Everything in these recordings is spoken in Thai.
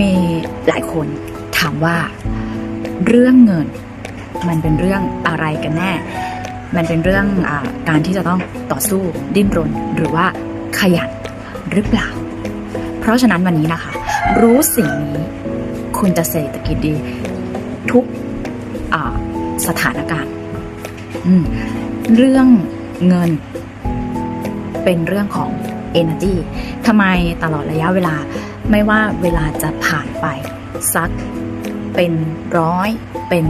มีหลายคนถามว่าเรื่องเงินมันเป็นเรื่องอะไรกันแน่ มันเป็นเรื่องอการที่จะต้องต่อสู้ดิ้นรน หรือว่าขยันหรือเปล่า เพราะฉะนั้นวันนี้นะคะ รู้สิ่งนี้คุณจะเศรษฐกิจดีทุกสถานการณ์ เรื่องเงินเป็นเรื่องของ energy ทำไมตลอดระยะเวลา ไม่ว่าเวลาจะผ่านไปสักเป็นร้อยเป็น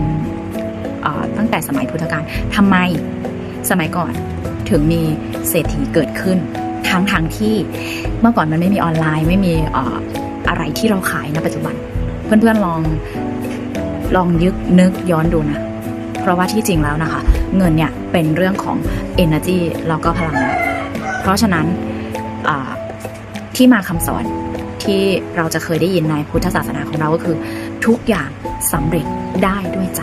ตั้งแต่สมัยพุทธกาลทำไมสมัยก่อนถึงมีเศรษฐีเกิดขึ้น ทั้งทางที่เมื่อก่อนมันไม่มีออนไลน์ไม่มีออะไรที่เราขายในปัจจุบัน เพื่อนๆลองลองยึกนึกย้อนดูนะ เพราะว่าที่จริงแล้วนะคะ เงินเนี่ยเป็นเรื่องของ energy แล้วก็พลังงานเพราะฉะนั้นที่มาคำสอน ที่เราจะเคยได้ยินในพุทธศาสนาของเราก็คือ ทุกอย่างสำเร็จได้ด้วยใจ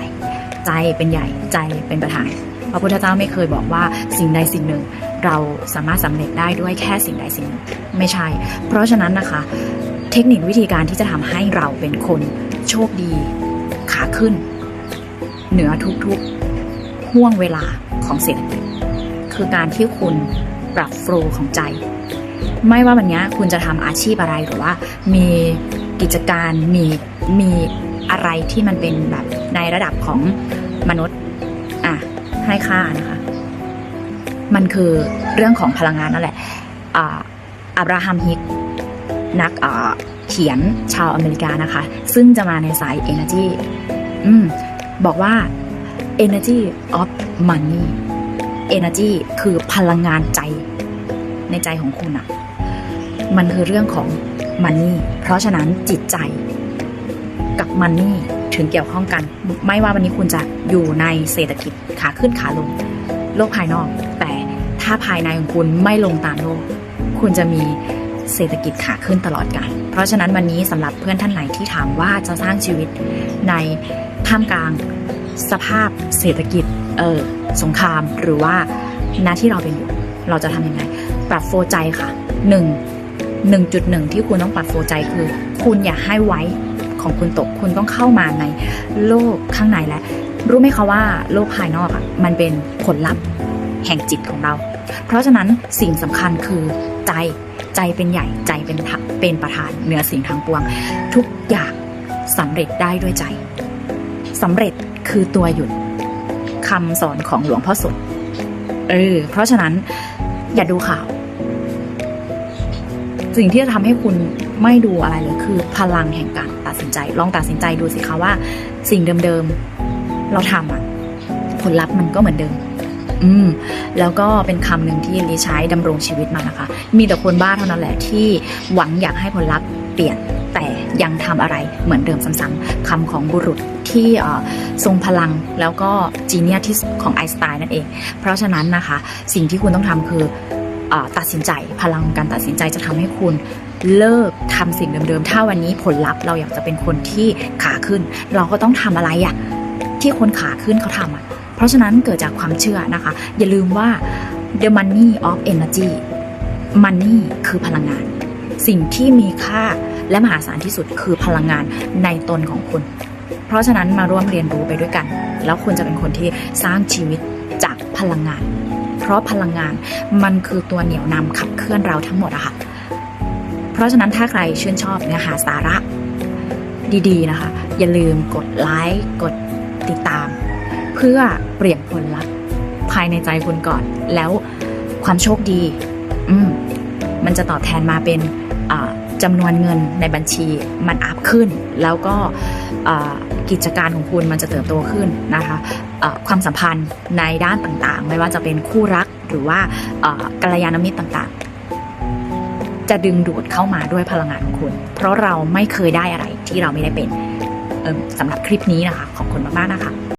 ใจเป็นใหญ่ใจเป็นประธานพระพุทธเจ้าไม่เคยบอกว่าสิ่งใดสิ่งหนึ่ง เราสามารถสำเร็จได้ด้วยแค่สิ่งใดสิ่งหนึ่งไม่ใช่ เพราะฉะนั้นนะคะ เทคนิควิธีการที่จะทำให้เราเป็นคนโชคดีขาขึ้น เหนือทุกๆห่วงเวลาของเศรษฐกิจคือการที่คุณปรับโฟล์ของใจ ไม่ว่าวันนี้คุณจะทำอาชีพอะไรหรือว่า มีกิจการมีมีอะไรที่มันเป็นแบบในระดับของมนุษย์อะให้ค่านะคะ มันคือเรื่องของพลังงานนั่นแหละอับราฮัมฮิกนักเขียนชาวอเมริกานะคะ ซึ่งจะมาในสาย Energy อืมบอกว่า Energy of Money Energy คือพลังงานใจในใจของคุณอะ มันคือเรื่องของ Money เพราะฉะนั้นจิตใจกับ Money ถึงเกี่ยวข้องกัน ไม่ว่าวันนี้คุณจะอยู่ในเศรษฐกิจขาขึ้นขาลง โลกภายนอก แต่ถ้าภายในของคุณไม่ลงตามโลก คุณจะมีเศรษฐกิจขาขึ้นตลอดกาลเพราะฉะนั้นวันนี้สำหรับเพื่อนท่านไหนที่ถามว่าจะสร้างชีวิตในท่ามกลางสภาพเศรษฐกิจเออสงครามหรือว่าหน้าที่เราเป็นอยู่เราจะทำยังไง ปรับโฟใจค่ะห นึ่งหนึ่งจุดหนึ่งที่คุณต้องปรับโฟใจคือ คุณอย่าให้ไว้ของคุณตก คุณต้องเข้ามาในโลกข้างในและ รู้ไหมคะว่าโลกภายนอกอะมันเป็นผลลัพธ์แห่งจิตของเรา เพราะฉะนั้นสิ่งสำคัญคือใจใจเป็นใหญ่ใจเป็นเป็นประธานเหนือสิ่งทั้งปวง ทุกอย่างสำเร็จได้ด้วยใจสำเร็จคือตัวหยุดคำสอนของหลวงพ่อสดเออเพราะฉะนั้นอย่าดูข่าว สิ่งที่จะทำให้คุณไม่ดูอะไรเลยคือ พลังแห่งการตัดสินใจ ลองตัดสินใจดูสิคะว่า สิ่งเดิมๆเราทำอะผลลัพธ์มันก็เหมือนเดิม อืม แล้วก็เป็นคำหนึ่งที่ลีใช้ดำรงชีวิตมานะคะ มีแต่คนบ้าเท่านั้นแหละที่หวังอยากให้ผลลัพธ์เปลี่ยนแต่ยังทำอะไรเหมือนเดิมซ้ำๆคำของบุรุษที่ทรงพลังแล้วก็จีเนียที่ของไอน์สไตน์นั่นเอง เพราะฉะนั้นนะคะ สิ่งที่คุณต้องทำคือ ตัดสินใจพลังการตัดสินใจจะทำให้คุณเลิกทำสิ่งเดิมๆ ถ้าวันนี้ผลลัพธ์เราอยากจะเป็นคนที่ขาขึ้น เราก็ต้องทำอะไรอะที่คนขาขึ้นเขาทำอะเพราะฉะนั้นเกิดจากความเชื่อนะคะ อย่าลืมว่า the money of energy money คือพลังงาน สิ่งที่มีค่าและมหาศาลที่สุดคือพลังงานในตนของคุณ เพราะฉะนั้นมาร่วมเรียนรู้ไปด้วยกัน แล้วคุณจะเป็นคนที่สร้างชีวิตจากพลังงาน เพราะพลังงานมันคือตัวเหนี่ยวนำขับเคลื่อนเราทั้งหมดอะค่ะ เพราะฉะนั้นถ้าใครชื่นชอบเนื้อหาสาระดีๆนะคะ อย่าลืมกดไลค์กดติดตาม เพื่อเปลี่ยนผลลัพธ์ภายในใจคุณก่อน แล้วความโชคดี อืมมันจะตอบแทนมาเป็นจำนวนเงินในบัญชีมันอัพขึ้น แล้วก็ กิจการของคุณมันจะเติบโตขึ้นนะคะความสัมพันธ์ในด้านต่างๆ ไม่ว่าจะเป็นคู่รักหรือว่าอ่ากัลยาณมิตรต่างๆ จะดึงดูดเข้ามาด้วยพลังงานของคุณ เพราะเราไม่เคยได้อะไรที่เราไม่ได้เป็นสำหรับคลิปนี้นะคะขอบคุณมากๆนะคะ